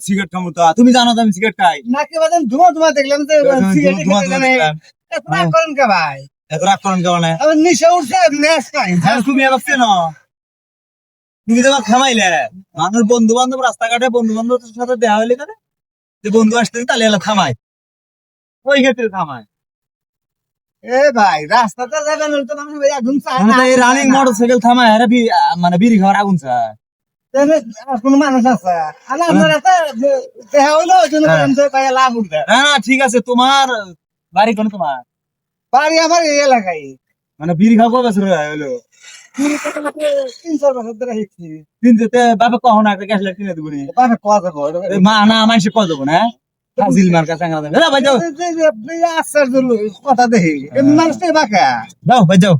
Cigarette খামু তো। তুমি জানো তো আমি সিগারেট খাই। নাকি ধোঁয়া ধোঁয়া দেখলাম যে সিগারেট করেন কে ভাই? এত রাগ করেন আবার নিশা উঠছে নাই হ্যাঁ তুমি এবার চেনো তুমি তো খামাইলে মানুষ বন্ধু বান্ধব রাস্তাঘাটে বন্ধু বান্ধবের সাথে দেওয়া হইলে যে বন্ধু আসতে তাহলে এলা ওই ক্ষেত্রে থামায়। এ ভাই রাস্তাতে যাবেন তো মানুষ ভাই আগুন চায় মানে না এই রানিং মোটরসাইকেল থামায় আরে মানে বিড়ি খাওয়ার আগুন চায়। কোনো মানুষ আছে? আর আপনার এত দেহা হইল ওই জন্য হ্যাঁ। ভাই লাভ উঠবে। না না ঠিক আছে তোমার বাড়ি কোন তোমার? বাড়ি আমার এই এলাকায়। মানে বিড়ি খাওয়া কবে শুরু হলো তিন চার বছর ধরে শিখছি তিন বাবা কখন একটা গ্যাস লাইট কিনে দেবো বাপে মা না মানুষ কত দেবো না ফাজিল মার কাছে আঙালা দেবে ভাই যাও। আশ্চর্য কথা দেখি। মানুষ বাঁকা? যাও ভাই যাও।